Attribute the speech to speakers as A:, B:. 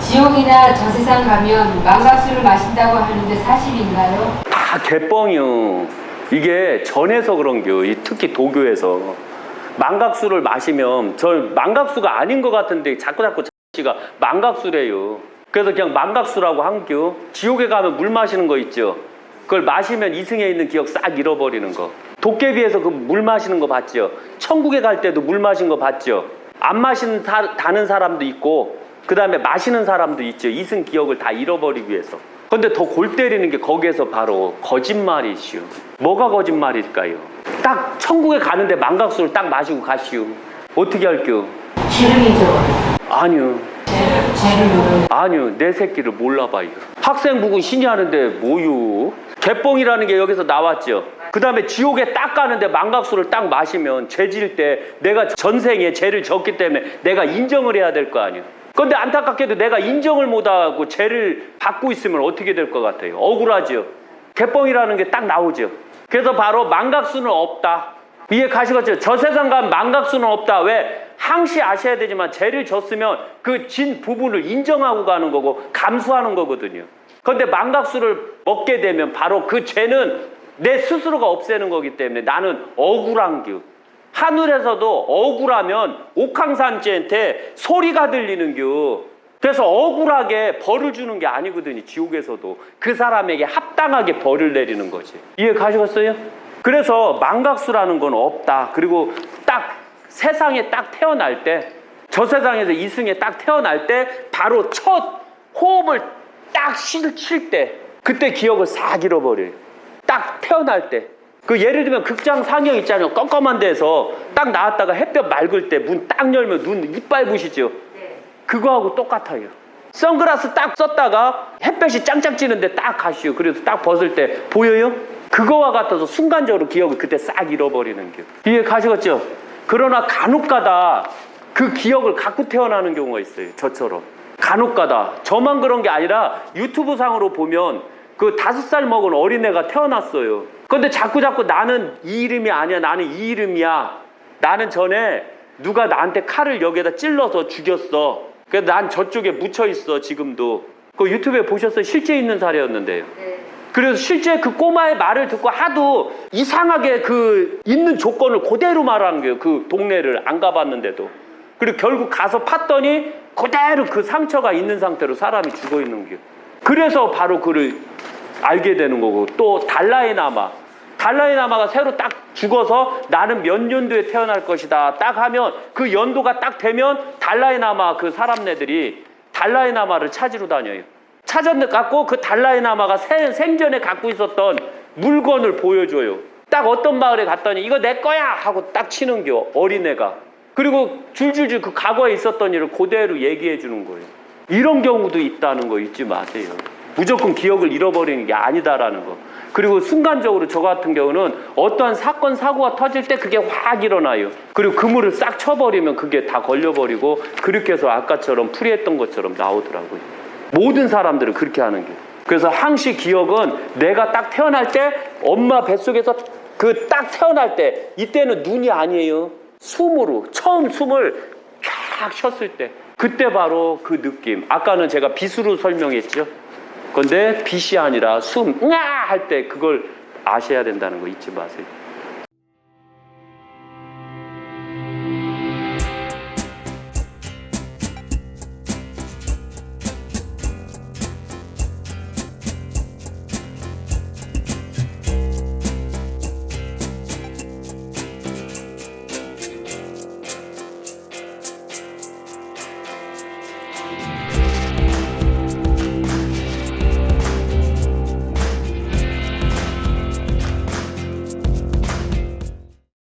A: 지옥이나 저 세상 가면 망각수를 마신다고 하는데 사실인가요?
B: 다 개뻥이요. 이게 전에서 그런겨. 이 특히 도교에서 망각수를 마시면 저 망각수가 아닌 것 같은데 자꾸 자꾸 씨가 망각수래요. 그래서 그냥 망각수라고 한겨. 지옥에 가면 물 마시는 거 있죠. 그걸 마시면 이승에 있는 기억 싹 잃어버리는 거. 도깨비에서 그 물 마시는 거 봤죠. 천국에 갈 때도 물 마신 거 봤죠. 안 마시는 다, 다는 사람도 있고 그 다음에 마시는 사람도 있죠. 이승 기억을 다 잃어버리기 위해서. 근데 더 골 때리는 게 거기에서 바로 거짓말이시오. 뭐가 거짓말일까요? 딱 천국에 가는데 망각수를 딱 마시고 가시오. 어떻게 할게요?
A: 기름이죠.
B: 아니요.
A: 죄를, 죄 를 모르는.
B: 아니요. 내 새끼를 몰라봐요. 학생부군 신이 하는데 뭐요? 개뻥이라는 게 여기서 나왔죠. 그 다음에 지옥에 딱 가는데 망각수를 딱 마시면 죄질 때 내가 전생에 죄를 졌기 때문에 내가 인정을 해야 될 거 아니에요. 근데 안타깝게도 내가 인정을 못하고 죄를 받고 있으면 어떻게 될 것 같아요? 억울하죠. 개뻥이라는 게 딱 나오죠. 그래서 바로 망각수는 없다. 이해 가시겠죠? 저 세상 가면 망각수는 없다. 왜? 항시 아셔야 되지만 죄를 졌으면 그 진 부분을 인정하고 가는 거고 감수하는 거거든요. 그런데 망각수를 먹게 되면 바로 그 죄는 내 스스로가 없애는 거기 때문에 나는 억울한 겨. 하늘에서도 억울하면 옥황산지한테 소리가 들리는 겨. 그래서 억울하게 벌을 주는 게 아니거든요. 지옥에서도 그 사람에게 합당하게 벌을 내리는 거지. 이해 가시겠어요? 그래서 망각수라는 건 없다. 그리고 딱 세상에 딱 태어날 때, 저 세상에서 이승에 딱 태어날 때, 바로 첫 호흡을 딱 쉴 때, 그때 기억을 싹 잃어버려요. 딱 태어날 때. 그 예를 들면 극장 상영 있잖아요. 껌껌한 데서 딱 나왔다가 햇볕 맑을 때 문 딱 열면 눈 이빨 부시죠. 그거하고 똑같아요. 선글라스 딱 썼다가 햇볕이 짱짱 찌는데 딱 가시오. 그래서 딱 벗을 때 보여요? 그거와 같아서 순간적으로 기억을 그때 싹 잃어버리는 게. 이해 가시겠죠? 그러나 간혹가다 그 기억을 갖고 태어나는 경우가 있어요. 저처럼. 간혹가다. 저만 그런 게 아니라 유튜브 상으로 보면 그 다섯 살 먹은 어린애가 태어났어요. 근데 자꾸 자꾸 나는 이 이름이 아니야. 나는 이 이름이야. 나는 전에 누가 나한테 칼을 여기에다 찔러서 죽였어. 그래서 난 저쪽에 묻혀 있어 지금도. 그 유튜브에 보셨어요? 실제 있는 사례였는데요. 그래서 실제 그 꼬마의 말을 듣고 하도 이상하게 그 있는 조건을 그대로 말한 거예요. 그 동네를 안 가봤는데도. 그리고 결국 가서 팠더니 그대로 그 상처가 있는 상태로 사람이 죽어 있는 거예요. 그래서 바로 그를 알게 되는 거고 또 달라이나마 달라이나마가 새로 딱 죽어서 나는 몇 년도에 태어날 것이다 딱 하면 그 연도가 딱 되면 달라이나마 그 사람네들이 달라이나마를 찾으러 다녀요 찾았는 갖고 그 달라이나마가 생- 생전에 갖고 있었던 물건을 보여줘요 딱 어떤 마을에 갔더니 이거 내 거야 하고 딱 치는 겨 어린애가 그리고 줄줄줄 그 과거에 있었던 일을 그대로 얘기해 주는 거예요 이런 경우도 있다는 거 잊지 마세요. 무조건 기억을 잃어버리는 게 아니다라는 거. 그리고 순간적으로 저 같은 경우는 어떠한 사건, 사고가 터질 때 그게 확 일어나요. 그리고 그물을 싹 쳐버리면 그게 다 걸려버리고 그렇게 해서 아까처럼 풀이했던 것처럼 나오더라고요. 모든 사람들은 그렇게 하는 게. 그래서 항시 기억은 내가 딱 태어날 때 엄마 뱃속에서 그 딱 태어날 때 이때는 눈이 아니에요. 숨으로 처음 숨을 쫙 쉬었을 때. 그때 바로 그 느낌. 아까는 제가 빛으로 설명했죠. 근데 빛이 아니라 숨, 응아 할 때 그걸 아셔야 된다는 거 잊지 마세요